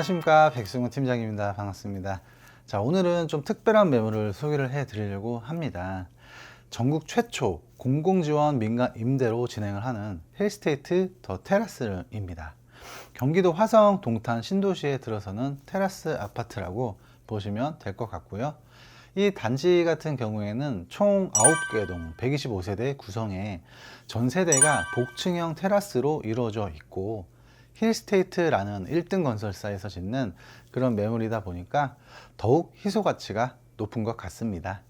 안녕하십니까 백승훈 팀장입니다. 반갑습니다. 자 오늘은 좀 특별한 매물을 소개를 해드리려고 합니다. 전국 최초 공공지원 민간 임대로 진행을 하는 힐스테이트 더 테라스입니다. 경기도 화성 동탄 신도시에 들어서는 테라스 아파트라고 보시면 될 것 같고요. 이 단지 같은 경우에는 총 9개 동 125세대 구성에 전 세대가 복층형 테라스로 이루어져 있고 힐스테이트라는 1등 건설사에서 짓는 그런 매물이다 보니까 더욱 희소 가치가 높은 것 같습니다.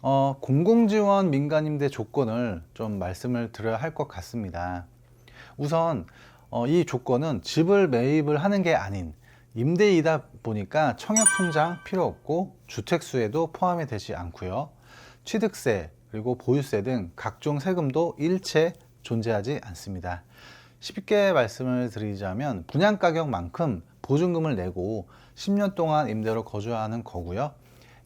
어, 공공지원 민간임대 조건을 좀 말씀을 드려야 할 것 같습니다. 우선 어, 이 조건은 집을 매입을 하는 게 아닌 임대이다 보니까 청약통장 필요 없고 주택수에도 포함이 되지 않고요. 취득세 그리고 보유세 등 각종 세금도 일체 존재하지 않습니다. 쉽게 말씀을 드리자면 분양 가격만큼 보증금을 내고 10년 동안 임대로 거주하는 거고요.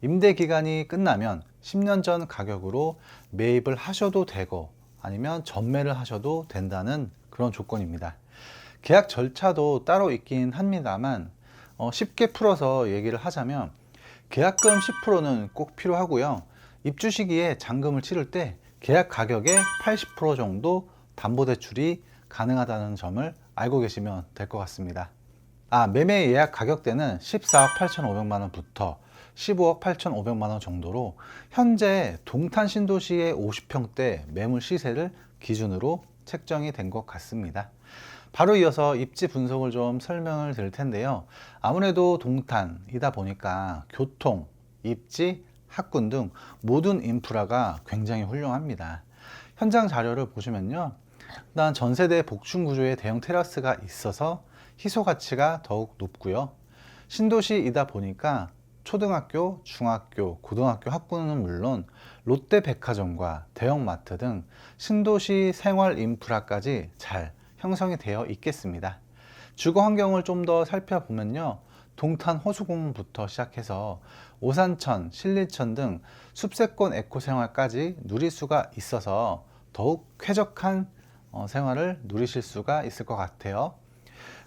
임대 기간이 끝나면 10년 전 가격으로 매입을 하셔도 되고 아니면 전매를 하셔도 된다는 그런 조건입니다. 계약 절차도 따로 있긴 합니다만 어, 쉽게 풀어서 얘기를 하자면 계약금 10%는 꼭 필요하고요. 입주 시기에 잔금을 치를 때 계약 가격의 80% 정도 담보대출이 가능하다는 점을 알고 계시면 될 것 같습니다. 아, 매매 예약 가격대는 14억 8,500만 원부터 15억 8,500만 원 정도로 현재 동탄 신도시의 50평대 매물 시세를 기준으로 책정이 된 것 같습니다. 바로 이어서 입지 분석을 좀 설명을 드릴 텐데요. 아무래도 동탄이다 보니까 교통, 입지, 학군 등 모든 인프라가 굉장히 훌륭합니다. 현장 자료를 보시면요. 일단 전세대 복층 구조의 대형 테라스가 있어서 희소 가치가 더욱 높고요. 신도시이다 보니까 초등학교, 중학교, 고등학교 학군은 물론 롯데 백화점과 대형마트 등 신도시 생활 인프라까지 잘 형성이 되어 있겠습니다. 주거 환경을 좀 더 살펴보면요. 동탄 호수공원부터 시작해서 오산천, 신리천 등 숲세권 에코 생활까지 누릴 수가 있어서 더욱 쾌적한 어, 생활을 누리실 수가 있을 것 같아요.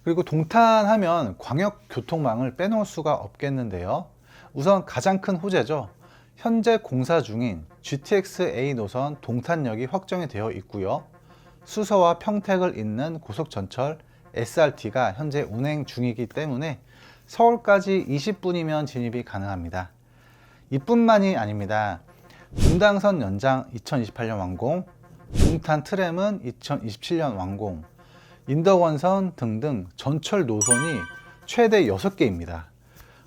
그리고 동탄하면 광역교통망을 빼놓을 수가 없겠는데요. 우선 가장 큰 호재죠. 현재 공사 중인 GTX-A 노선 동탄역이 확정이 되어 있고요. 수서와 평택을 잇는 고속전철 SRT가 현재 운행 중이기 때문에 서울까지 20분이면 진입이 가능합니다. 이뿐만이 아닙니다. 분당선 연장 2028년 완공, 동탄 트램은 2027년 완공, 인덕원선 등등 전철 노선이 최대 6개입니다.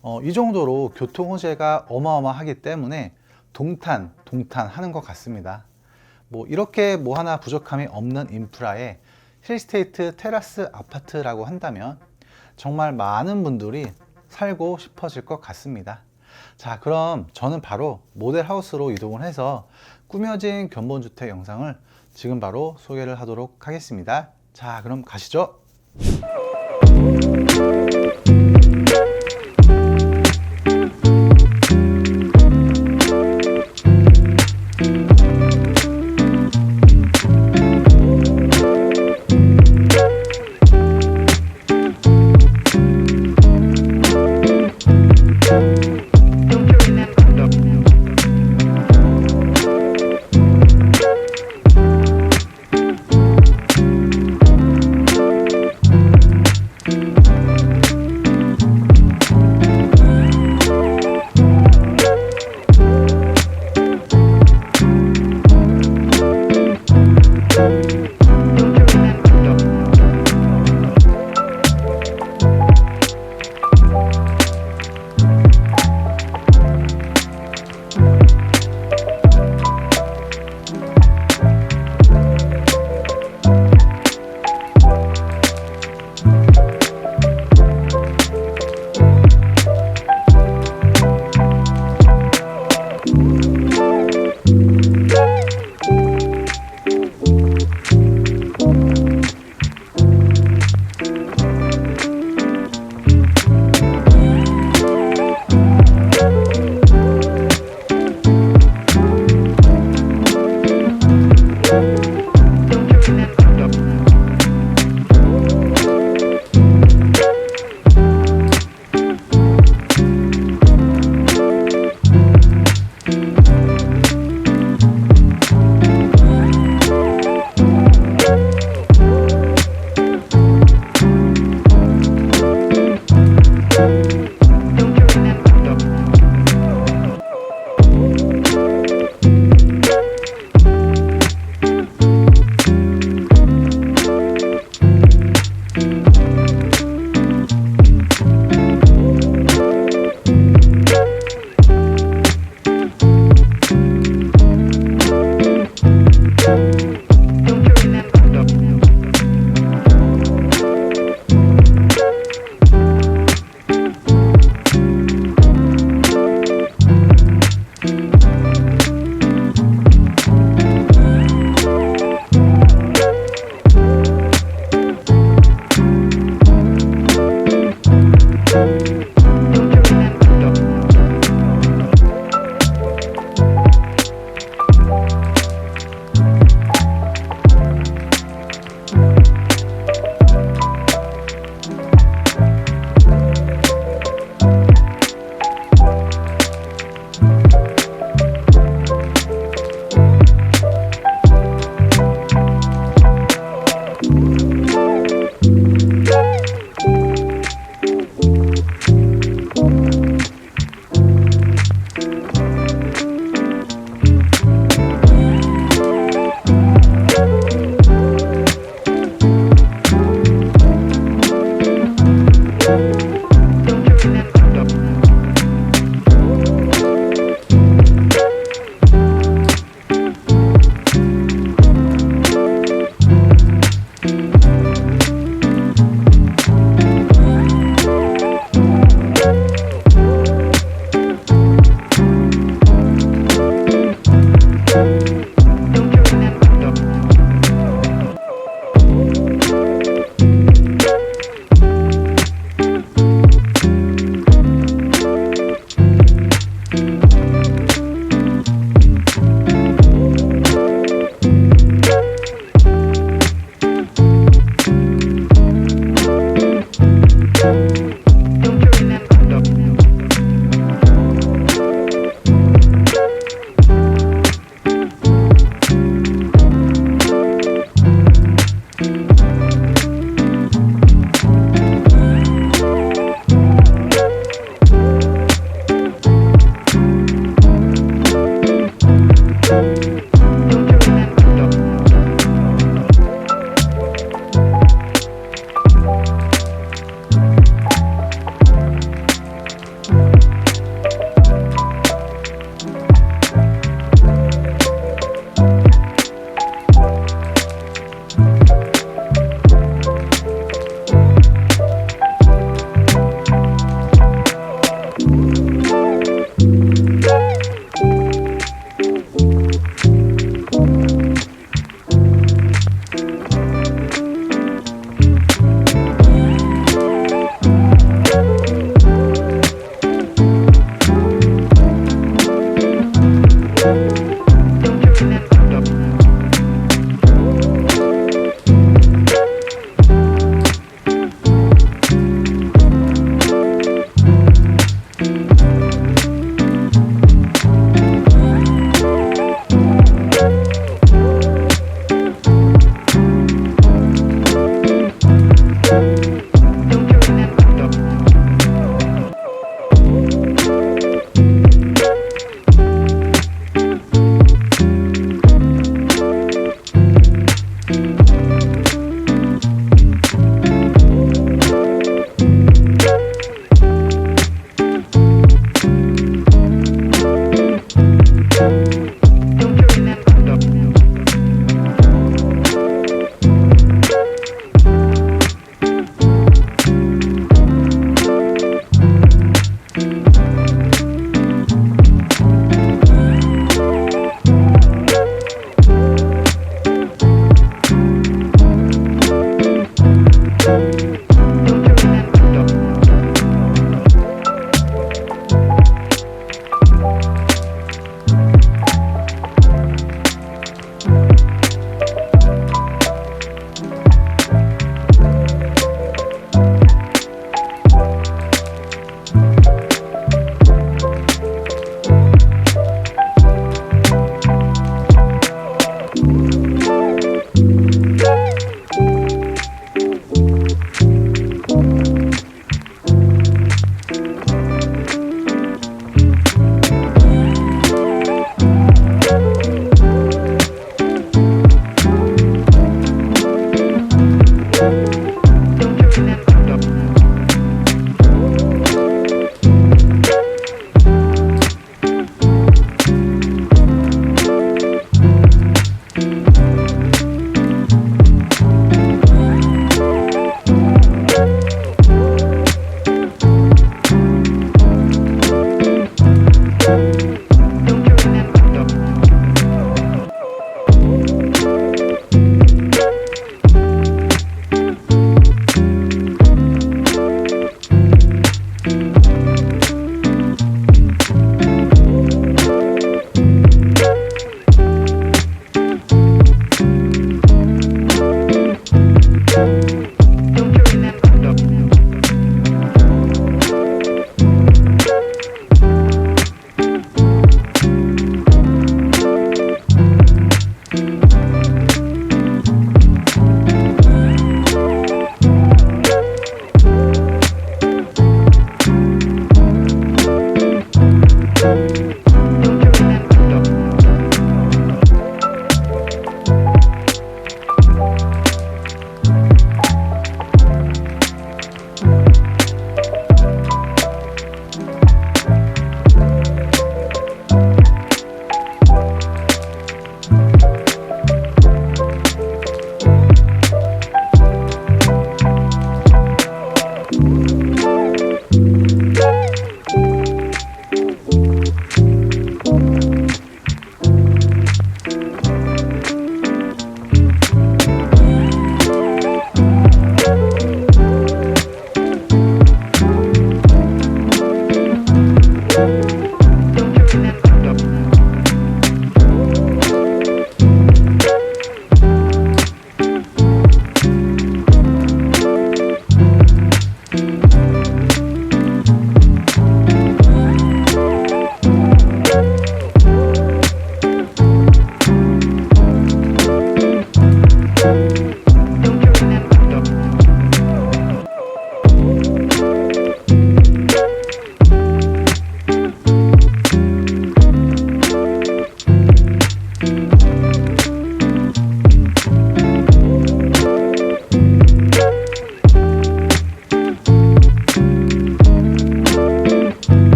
어, 이 정도로 교통 호재가 어마어마하기 때문에 동탄, 동탄 하는 것 같습니다. 뭐 이렇게 뭐 하나 부족함이 없는 인프라에 힐스테이트 테라스 아파트라고 한다면 정말 많은 분들이 살고 싶어질 것 같습니다. 자, 그럼 저는 바로 모델 하우스로 이동을 해서 꾸며진 견본주택 영상을 지금 바로 소개를 하도록 하겠습니다. 자, 그럼 가시죠.